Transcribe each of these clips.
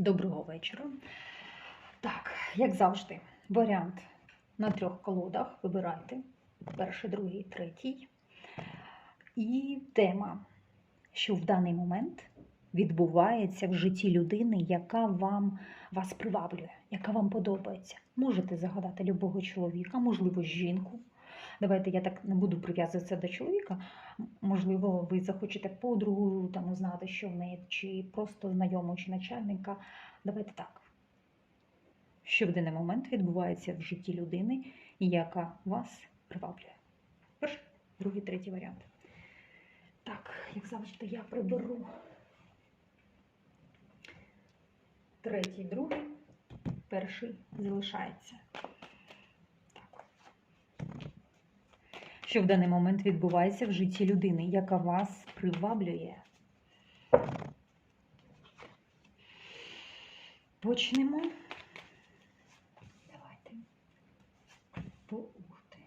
Доброго вечора. Так, як завжди, варіант на трьох колодах. Вибирайте перший, другий, третій. І тема, що в даний момент відбувається в житті людини, яка вам вас приваблює, яка вам подобається. Можете загадати любого чоловіка, можливо, жінку. Давайте я так не буду прив'язуватися до чоловіка. Можливо, ви захочете подругу, там узнати, що в неї, чи просто знайому, чи начальника. Давайте так. Що в даний момент відбувається в житті людини, яка вас приваблює? Перший, другий, третій варіант. Так, як завжди, я приберу третій, другий, перший залишається. Що в даний момент відбувається в житті людини, яка вас приваблює? Почнемо. Давайте. По ух ти.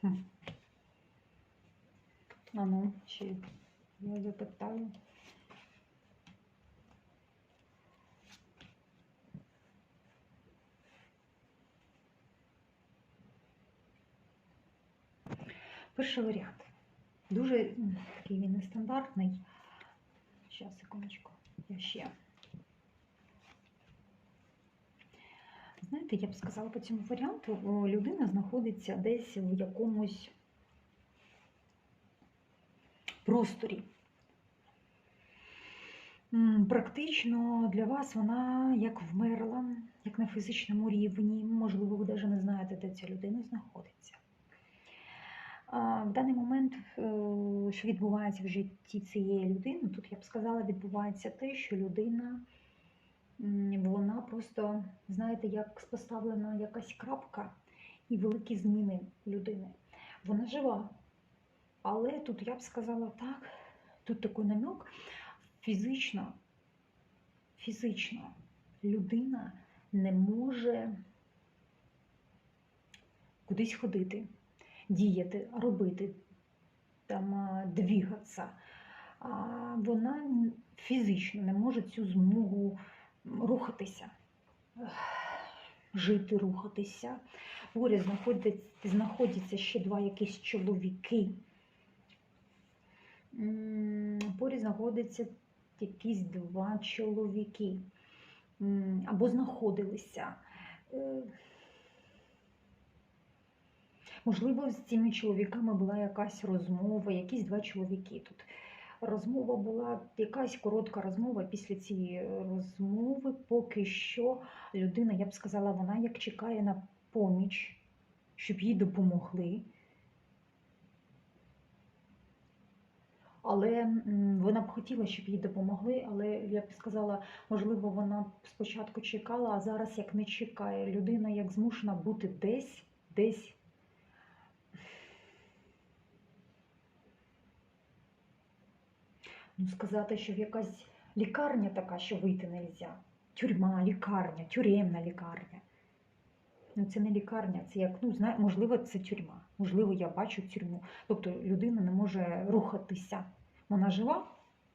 Хм. А ну, чи я запитаю. Перший варіант. Дуже такий він нестандартний. Зараз, секундочку, я ще. Знаєте, я б сказала по цьому варіанту, людина знаходиться десь в якомусь просторі. Практично для вас вона як вмерла, як на фізичному рівні. Можливо, ви навіть не знаєте, де ця людина знаходиться. В даний момент, е, що відбувається в житті цієї людини, тут я б сказала, відбувається те, що людина вона просто, знаєте, як поставлена якась крапка і великі зміни людини. Вона жива. Але тут я б сказала так, тут такий намек, фізично, фізично людина не може кудись ходити, діяти, робити, там, двігатися. А Вона фізично не може цю змогу рухатися, жити, рухатися. Поряд знаходять- знаходяться ще два якісь чоловіки. Поряд знаходяться якісь два чоловіки. Або знаходилися. Е, Можливо, з цими чоловіками була якась розмова, якісь два чоловіки тут. Розмова була якась коротка розмова. Після цієї розмови поки що людина, я б сказала, вона як чекає на поміч, щоб їй допомогли. Але вона б хотіла, щоб їй допомогли, але я б сказала, можливо, вона спочатку чекала, а зараз як не чекає. Людина як змушена бути десь, десь. Ну, сказати, що якась лікарня така, що вийти не можна. Тюрма, лікарня, тюремна лікарня. Ну, це не лікарня, це як, ну, знає, можливо, це тюрма. Можливо, я бачу тюрму. Тобто людина не може рухатися. Вона жива,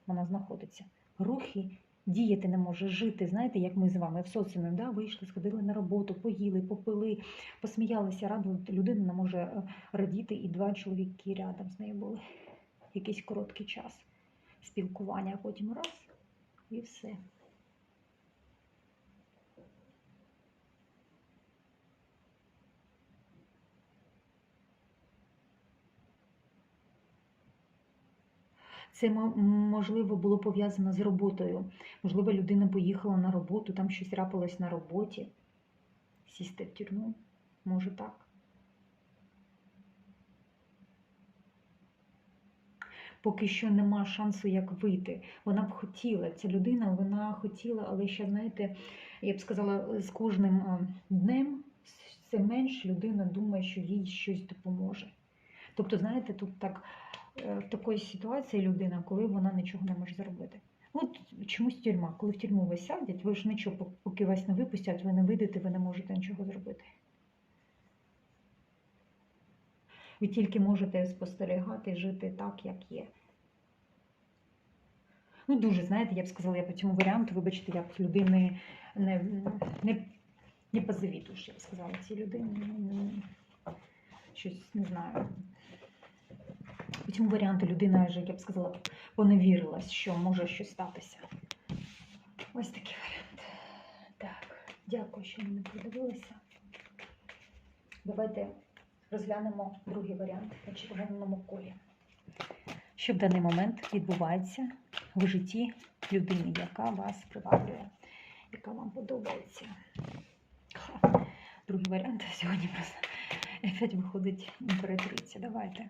вона знаходиться. Рухи діяти не може, жити. Знаєте, як ми з вами в соціумі да, вийшли, сходили на роботу, поїли, попили, посміялися, радо людина не може е, радіти, і два чоловіки рядом з нею були. Якийсь короткий час спілкування, а потім раз і все. Це можливо було пов'язано з роботою. Можливо, людина поїхала на роботу, там щось трапилось на роботі, сісти в тюрму. Може так. Поки що нема шансу, як вийти. Вона б хотіла, ця людина, вона хотіла, але ще, знаєте, я б сказала, з кожним днем все менше людина думає, що їй щось допоможе. Тобто, знаєте, тут так в такої ситуації людина, коли вона нічого не може зробити. От чомусь тюрма. Коли в тюрму вас сядять, ви ж нічого, поки вас не випустять, ви не вийдете, ви не можете нічого зробити. Ви тільки можете спостерігати, жити так, як є. Ну, дуже, знаєте, я б сказала, я по цьому варіанту, вибачте, я б людини не, не, не позавідуєш, я б сказала, цій людині. Ну, Щось не знаю. По цьому варіанту людина я б сказала, поневірилась, що може щось статися. Ось такий варіант. Так, дякую, що мене подивилися. Давайте розглянемо другий варіант на червоному колі. Що в даний момент відбувається в житті людини, яка вас приваблює, яка вам подобається. Другий варіант сьогодні просто опять виходить імператриця. Давайте.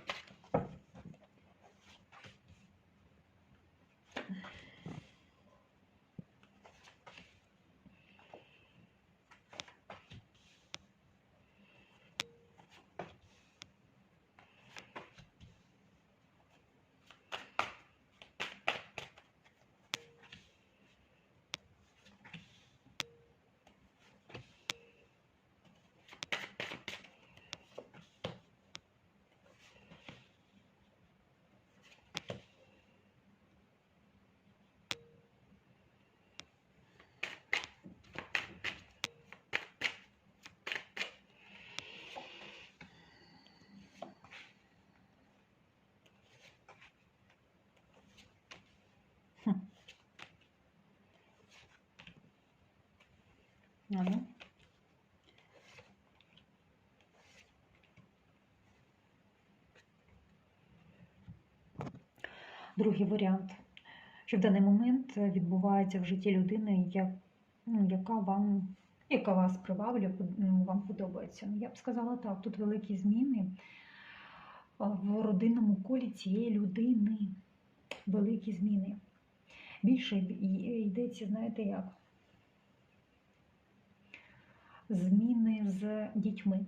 А ну. Другий варіант, що в даний момент відбувається в житті людини, ну, яка вам, яка вас приваблює, ну, вам подобається. Я б сказала так, тут великі зміни в родинному колі цієї людини. Великі зміни. Більше йдеться, знаєте як? Зміни з дітьми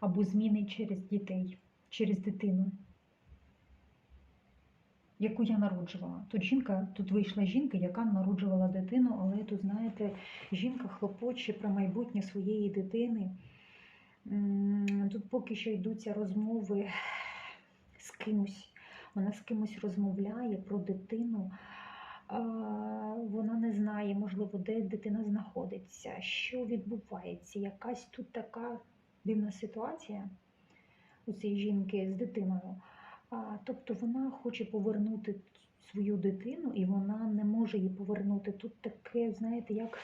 або зміни через дітей, через дитину, яку я народжувала. Тут жінка, тут вийшла жінка, яка народжувала дитину, але тут, знаєте, жінка хлопоче про майбутнє своєї дитини. Тут поки що йдуться розмови з кимось. Вона з кимось розмовляє про дитину. А, Вона не знає, можливо, де дитина знаходиться, що відбувається. Якась тут така дивна ситуація у цієї жінки з дитиною. Тобто вона хоче повернути свою дитину, і вона не може її повернути. Тут таке, знаєте, як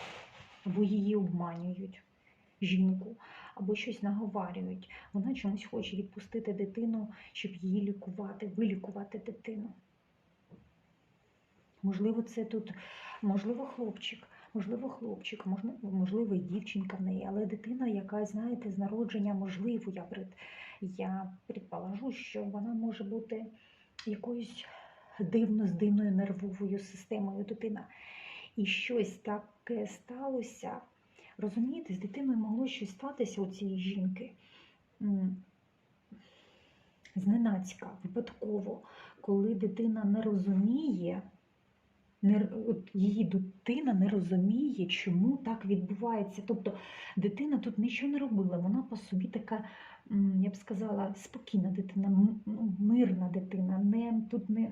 або її обманюють жінку, або щось наговарюють. Вона чомусь хоче відпустити дитину, щоб її лікувати, вилікувати дитину. Можливо, це тут, можливо, хлопчик, можливо, хлопчик, можливо, можливо, дівчинка в неї, але дитина, яка, знаєте, з народження, можливо, я пред, я предположу, що вона може бути якоюсь дивно з дивною нервовою системою дитина. І щось таке сталося. Розумієте, з дитиною могло щось статися у цієї жінки. Зненацька, випадково, коли дитина не розуміє, не, от її дитина не розуміє, чому так відбувається. Тобто дитина тут нічого не робила, вона по собі така, я б сказала, спокійна дитина, ну, мирна дитина, не, тут не.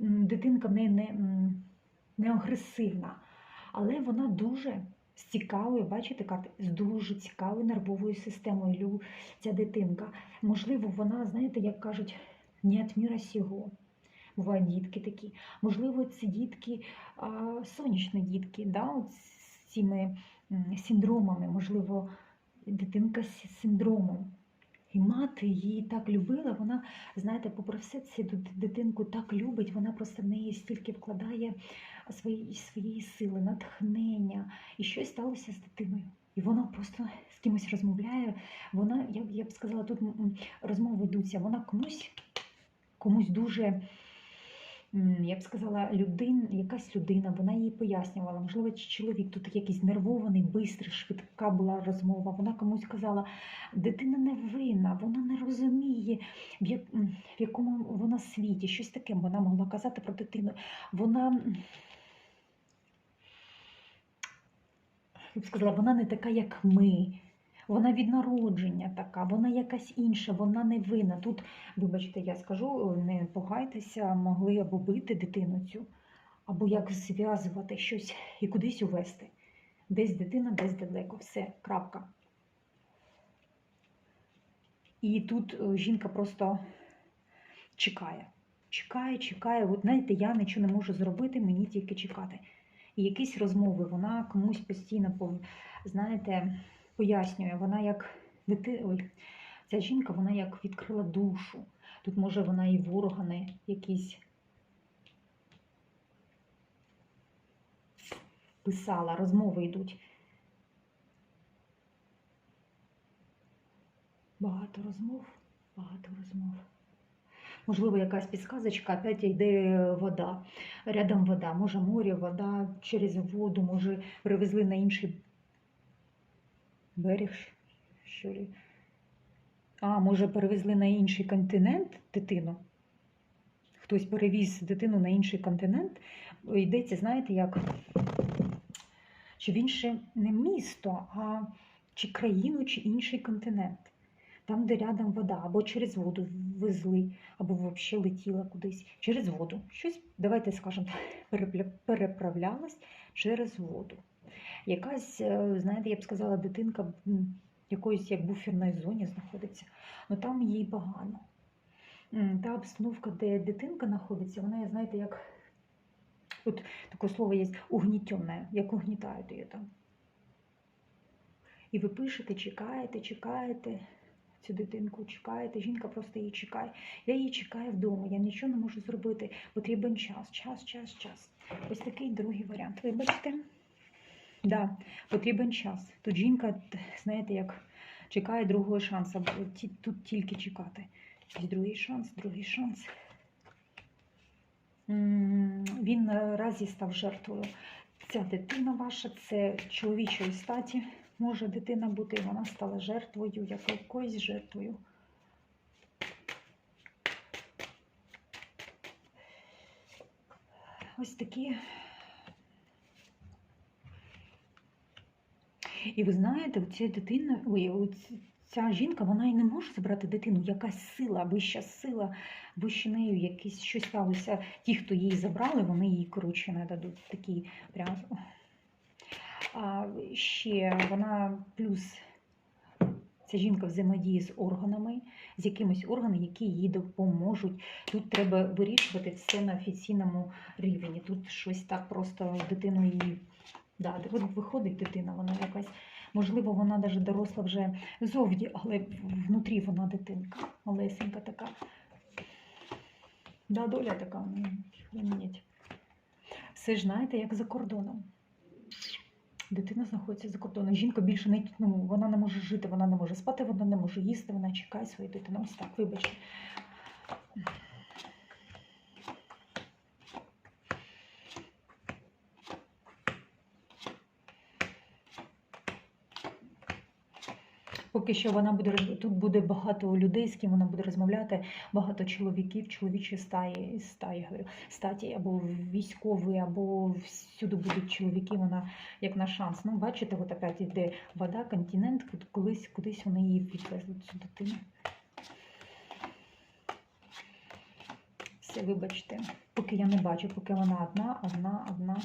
Дитинка в неї не, не агресивна, але вона дуже з цікавою, бачите, карти, з дуже цікавою нервовою системою ця дитинка. Можливо, вона, знаєте, як кажуть, не від міра сього. Бувають дітки такі. Можливо, ці дітки сонячні дітки, да, от з цими синдромами, можливо, дитинка з синдромом. І мати її так любила, вона, знаєте, попри все це дитинку так любить, вона просто в неї стільки вкладає свої, своєї сили, натхнення. І щось сталося з дитиною. І вона просто з кимось розмовляє. Вона, я, я б сказала, тут розмови йдуться, вона комусь, комусь дуже. Я б сказала, людин, якась людина, вона їй пояснювала, можливо, чоловік тут якийсь нервований, бистрий, швидка була розмова. Вона комусь казала, дитина не винна, вона не розуміє, в якому вона світі, щось таке вона могла казати про дитину. Вона, я б сказала, вона не така, як ми. Вона від народження така, вона якась інша, вона не винна. Тут, вибачте, я скажу, не пугайтеся, могли або бити дитину цю, або як зв'язувати щось і кудись увести. Десь дитина, десь далеко. Все, крапка. І тут е, жінка просто чекає. Чекає, чекає. От знаєте, я нічого не можу зробити, мені тільки чекати. І якісь розмови, вона комусь постійно, знаєте, пояснює, вона як дити... Ой, ця жінка, вона як відкрила душу. Тут, може, вона і в органи якісь писала, розмови йдуть. Багато розмов, багато розмов. Можливо, якась підсказочка, опять йде вода. Рядом вода, може море, вода через воду, може привезли на інший берег. Ли? А, може, перевезли на інший континент дитину? Хтось перевіз дитину на інший континент. Йдеться, знаєте, як? Чи в інше не місто, а чи країну, чи інший континент. Там, де рядом вода, або через воду везли, або взагалі летіла кудись через воду. Щось, давайте скажемо, переправлялась через воду. Якась, е, знаєте, я б сказала, дитинка м, якоїсь як буферної зоні знаходиться, ну там їй погано. Та обстановка, де дитинка знаходиться, вона, знаєте, як от таке слово є угнітенне, як угнітають її там. І ви пишете, чекаєте, чекаєте цю дитинку, чекаєте, жінка просто її чекає. Я її чекаю вдома, я нічого не можу зробити. Потрібен час, час, час, час. Ось такий другий варіант. Вибачте. Да, потрібен час. Тут жінка, знаєте, як чекає другого шансу. Тут тільки чекати. Другий шанс, другий шанс. Він наразі став жертвою. Ця дитина ваша, це чоловічої статі. Може дитина бути, вона стала жертвою, як якоюсь жертвою. Ось такі. І ви знаєте, дитини, ой, ця жінка, вона і не може забрати дитину. Якась сила, вища сила, вище нею якісь щось сталося. Ті, хто її забрали, вони їй, коротше, не дадуть такі прям. А ще вона плюс ця жінка взаємодіє з органами, з якимись органами, які їй допоможуть. Тут треба вирішувати все на офіційному рівні. Тут щось так просто дитину її. Да, виходить дитина, вона якась, можливо, вона навіть доросла вже зовні, але внутрі вона дитинка, малесенька така. Да, доля така в. Все ж знаєте, як за кордоном. Дитина знаходиться за кордоном. Жінка більше не ну, вона не може жити, вона не може спати, вона не може їсти, вона чекає свою дитину. Ось так, вибачте. Поки що вона буде тут буде багато людей, з ким вона буде розмовляти, багато чоловіків, чоловічої стаї, стаї говорю, статі, або військові, або всюди будуть чоловіки. Вона як на шанс. Ну, бачите, от опять іде вода, континент, колись кудись вони її відвезли цю дитину. Все, вибачте, поки я не бачу, поки вона одна, одна, одна.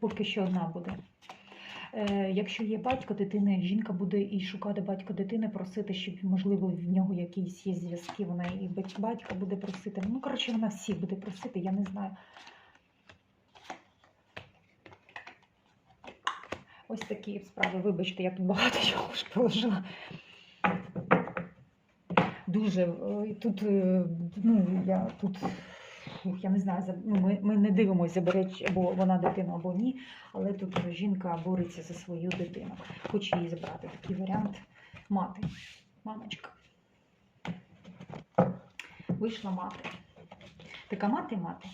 Поки що одна буде. Е, якщо є батько дитини, жінка буде і шукати батька дитини, просити, щоб, можливо, в нього якісь є зв'язки, вона і батька буде просити. Ну, коротше, вона всіх буде просити, я не знаю. Ось такі справи, вибачте, я тут багато чого ж положила. Дуже е, тут, е, ну, я тут, я не знаю, ну, ми, ми не дивимося, забере або вона дитину, або ні, але тут жінка бореться за свою дитину. Хоче її забрати. Такий варіант мати. Мамочка. Вийшла мати. Така мати мати.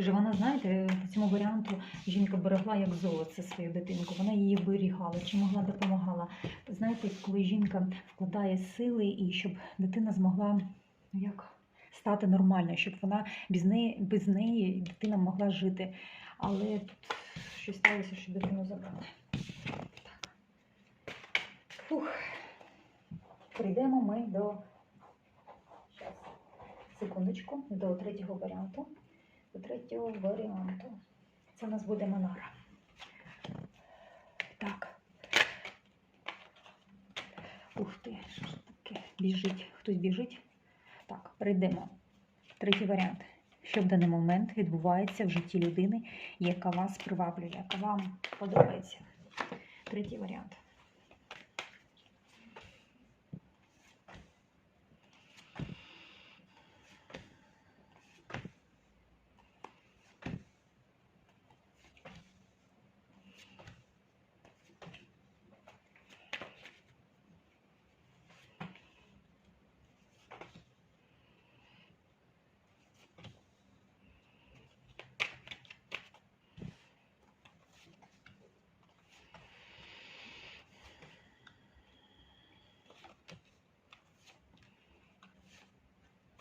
Вже вона, знаєте, по цьому варіанту жінка берегла як золоце свою дитинку. Вона її оберігала, чи могла допомагала. Знаєте, коли жінка вкладає сили і щоб дитина змогла ну, як, стати нормальною, щоб вона без неї, без неї дитина могла жити. Але тут щось сталося, що дитину забрали. Фух. Прийдемо ми до Щас. секундочку, до третього варіанту. До третього варіанту. Це у нас буде Монара. Так. Ух ти, що ж таке? Біжить. Хтось біжить? Так, перейдемо. Третій варіант. Що в даний момент відбувається в житті людини, яка вас приваблює, яка вам подобається. Третій варіант.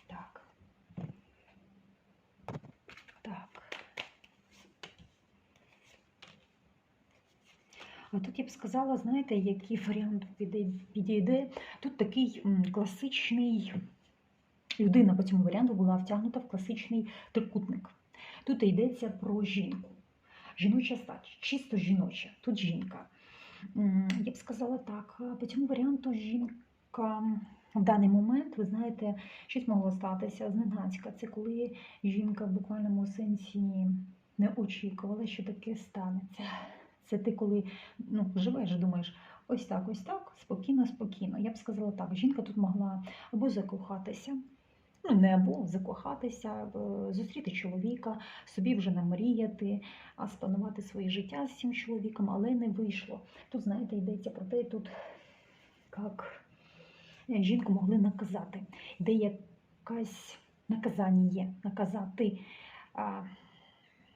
Так. Так. А тут я б сказала, знаєте, який варіант підійде. Тут такий класичний людина по цьому варіанту була втягнута в класичний трикутник. Тут йдеться про жінку. Жіноча стать, чисто жіноча. Тут жінка. Я б сказала так, по цьому варіанту жінка в даний момент, ви знаєте, щось могло статися зненацька. Це коли жінка в буквальному сенсі не очікувала, що таке станеться. Це ти коли ну, живеш, думаєш, ось так, ось так, спокійно, спокійно. Я б сказала так, жінка тут могла або закохатися, ну не або закохатися, зустріти чоловіка, собі вже намріяти, а спланувати своє життя з цим чоловіком, але не вийшло. Тут, знаєте, йдеться про те, тут як жінку могли наказати, де якась наказання є, наказати.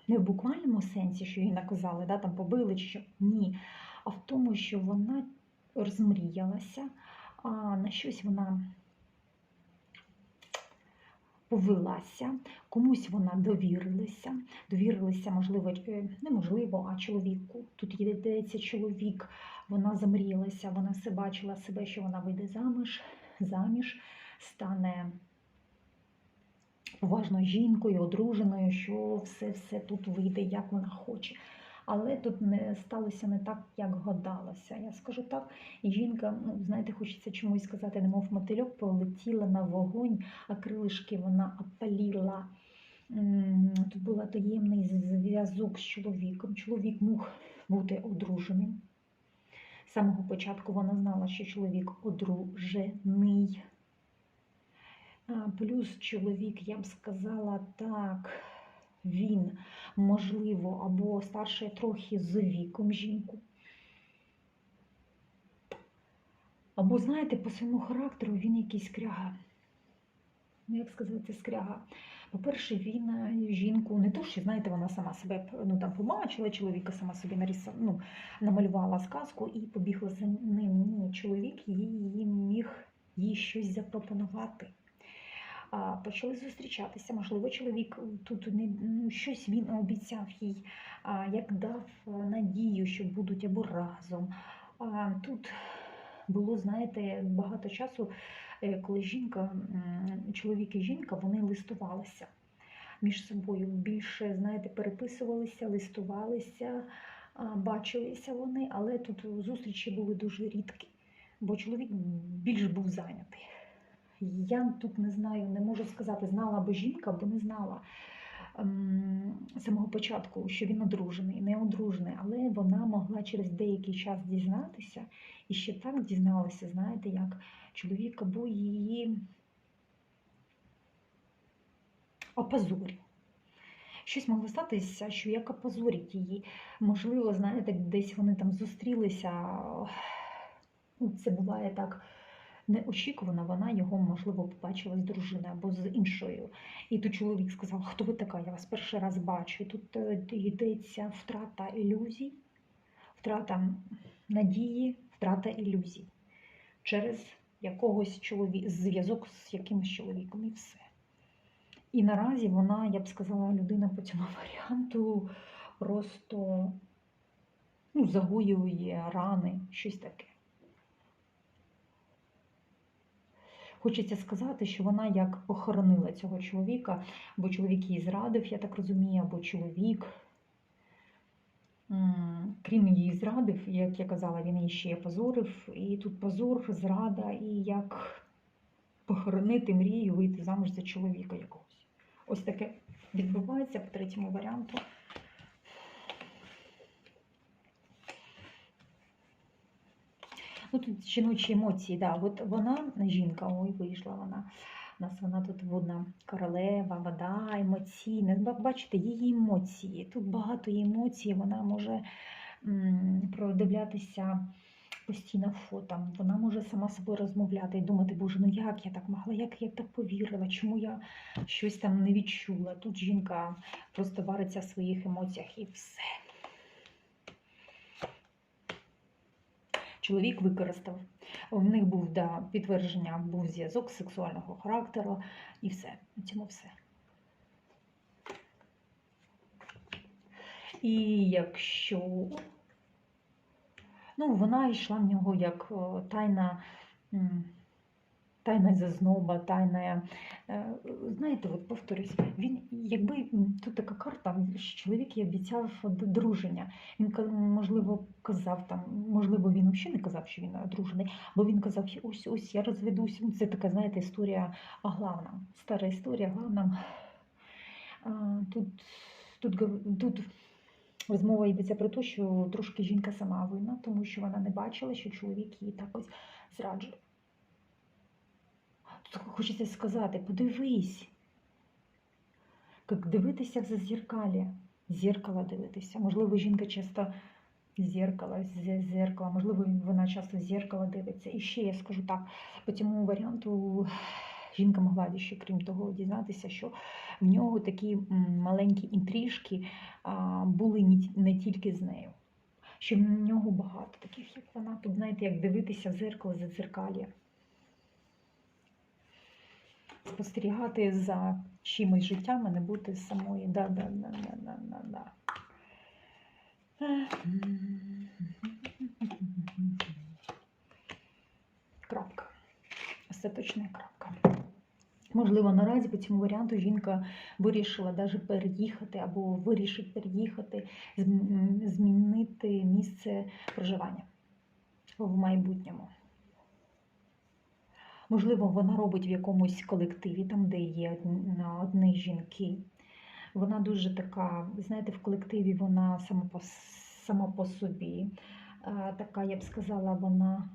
Не в буквальному сенсі, що її наказали, да, там побили чи що. Ні. А в тому, що вона розмріялася, а на щось вона повелася, комусь вона довірилася, довірилася, можливо, е, неможливо, а чоловіку. Тут йдеться чоловік, вона замріялася, вона все бачила себе, що вона вийде заміж, заміж, стане поважною жінкою, одруженою, що все-все тут вийде, як вона хоче. Але тут не сталося не так, як гадалося. Я скажу так, жінка, ну знаєте, хочеться чомусь сказати, немов мотильок, полетіла на вогонь, а крилишки вона опаліла. Тут був таємний зв'язок з чоловіком. Чоловік мог бути одруженим. З самого початку вона знала, що чоловік одружений. Плюс чоловік, я б сказала так, він, можливо, або старший трохи з віком жінку. Або, знаєте, по своєму характеру він якийсь скряга. Ну, як сказати, скряга. По-перше, він е, жінку не то, що знаєте, вона сама себе ну, там побачила, чоловіка сама собі нарисувала, ну, намалювала сказку і побігла за ним. Ні, чоловік їй міг їй щось запропонувати. Почали зустрічатися. Можливо, чоловік тут не ну, щось він обіцяв їй, як дав е, надію, що будуть або разом. А, Тут було, знаєте, багато часу, е, коли жінка, чоловік і жінка вони листувалися між собою. Більше, знаєте, переписувалися, листувалися, бачилися вони, але тут зустрічі були дуже рідкі, бо чоловік більш був зайнятий. Я тут не знаю, не можу сказати, знала або жінка, або не знала. ем, з самого початку, що він одружений, не одружений, але вона могла через деякий час дізнатися і ще так дізналася, знаєте, як чоловік або її опозорів. Щось могло статися, що як опозорить її. Можливо, знаєте, десь вони там зустрілися. Це буває так неочікувано, вона його, можливо, побачила з дружиною або з іншою. І тут чоловік сказав, хто ви така, я вас перший раз бачу. Тут е, йдеться втрата ілюзій, втрата надії, втрата ілюзій через якогось чоловіка, зв'язок з якимось чоловіком і все. І наразі вона, я б сказала, людина по цьому варіанту просто ну, загоює рани, щось таке. Хочеться сказати, що вона як похоронила цього чоловіка, бо чоловік її зрадив, я так розумію, або чоловік. Крім її зрадив, як я казала, він її ще позорив. І тут позор, зрада, і як похоронити мрію, вийти замуж за чоловіка якогось. Ось таке відбувається по третьому варіанту. Ну, тут жіночі емоції, да. От вона, жінка, ой, вийшла вона. У нас вона тут водна королева, вода, емоційна. Бачите, її емоції. Тут багато емоцій, вона може продивлятися постійно фото. Вона може сама собою розмовляти і думати, боже, ну як я так могла, як я так повірила, чому я щось там не відчула. Тут жінка просто вариться в своїх емоціях і все. Чоловік використав. В них був да, підтвердження, був зв'язок сексуального характеру і все. На цьому все. І якщо ну, вона йшла в нього як о, тайна, тайна зазноба, тайна. е, Знаєте, от повторюсь, він, якби тут така карта, що чоловік їй обіцяв друження. Він можливо казав там, можливо, він взагалі не казав, що він одружений, бо він казав, ось ось я розведусь. Ну, Це така, знаєте, історія о главном. Стара історія о главном. А, Тут, тут, тут розмова йдеться про те, що трошки жінка сама винна, тому що вона не бачила, що чоловік її так ось зраджує. Хочеться сказати, подивись, як дивитися в зазеркалі, зеркало дивитися. Можливо, жінка часто зеркало, з зеркала, можливо, вона часто з зеркала дивиться. І ще я скажу так, по цьому варіанту жінка могла ще, крім того, дізнатися, що в нього такі маленькі інтрижки були не тільки з нею. Що в нього багато таких, як вона. Тут, знаєте, як дивитися в зеркало за дзеркалі. Спостерігати за чимось життям, а не бути самої. Да, да, да, да, да, да, да. Крапка. Остаточна крапка. Можливо, наразі по цьому варіанту жінка вирішила навіть переїхати або вирішить переїхати, змінити місце проживання в майбутньому. Можливо, вона робить в якомусь колективі, там, де є одн- одні жінки. Вона дуже така, знаєте, в колективі вона сама по, сама по собі. Е, Така, я б сказала, вона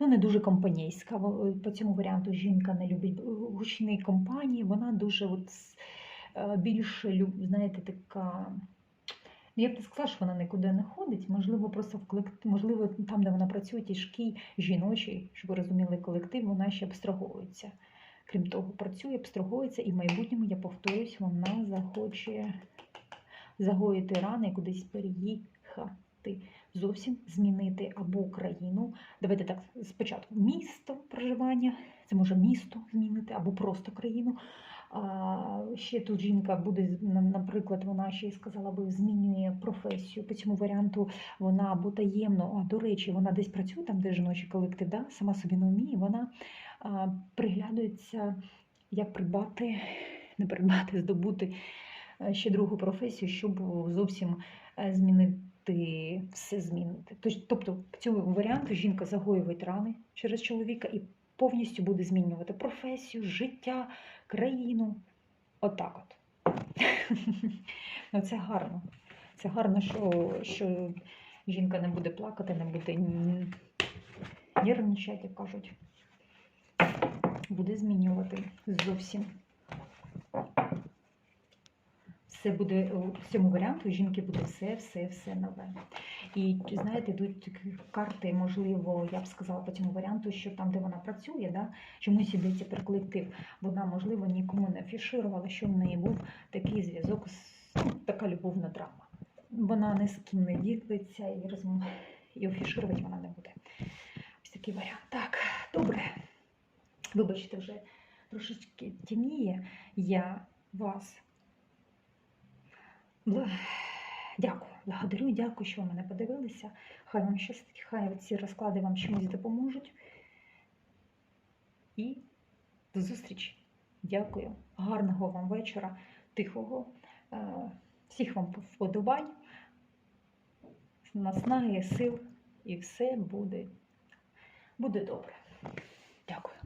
ну, не дуже компанійська. По цьому варіанту жінка не любить гучні компанії, вона дуже от, е, більше, знаєте, така. Ну, Я б не сказала, що вона нікуди не ходить. Можливо, просто в колектив, можливо, там, де вона працює, тяжкий жіночий, щоб ви розуміли, колектив, вона ще абстрагується. Крім того, працює, абстрагується, і в майбутньому, я повторюсь, вона захоче загоїти рани і кудись переїхати, зовсім змінити або країну. Давайте так спочатку місто проживання, це може місто змінити, або просто країну. Ще тут жінка буде, на- наприклад, вона ще й сказала би, змінює професію. По цьому варіанту вона або таємно, а до речі, вона десь працює там, де жіночий колектив, да? сама собі не вміє, вона а, приглядується, як придбати, не придбати, здобути е, ще другу професію, щоб зовсім е, змінити все змінити. Тобто, в цьому варіанту жінка загоює рани через чоловіка і повністю буде змінювати професію, життя, країну, Отак от. ну, це гарно. Це гарно, що, що жінка не буде плакати, не буде нервничати, як кажуть. Буде змінювати зовсім. Все буде у цьому варіанту, у жінки буде все, все, все нове. І знаєте, йдуть карти, можливо, я б сказала по цьому варіанту, що там, де вона працює, да, чомусь йдеться про колектив. Вона, можливо, нікому не афішувала, що в неї був такий зв'язок, ну, така любовна драма. Вона ні з ким не ділиться і, розм... і афішувати вона не буде. Ось такий варіант. Так, добре. Вибачте, вже трошечки тімніє. Я вас дякую, благодарю, дякую, що ви мене подивилися. Хай вам щастить, хай ці розклади вам чимось допоможуть. І до зустрічі. Дякую. Гарного вам вечора, тихого. Е, Всіх вам вподобань, наснаги, сил, і все буде, буде добре. Дякую.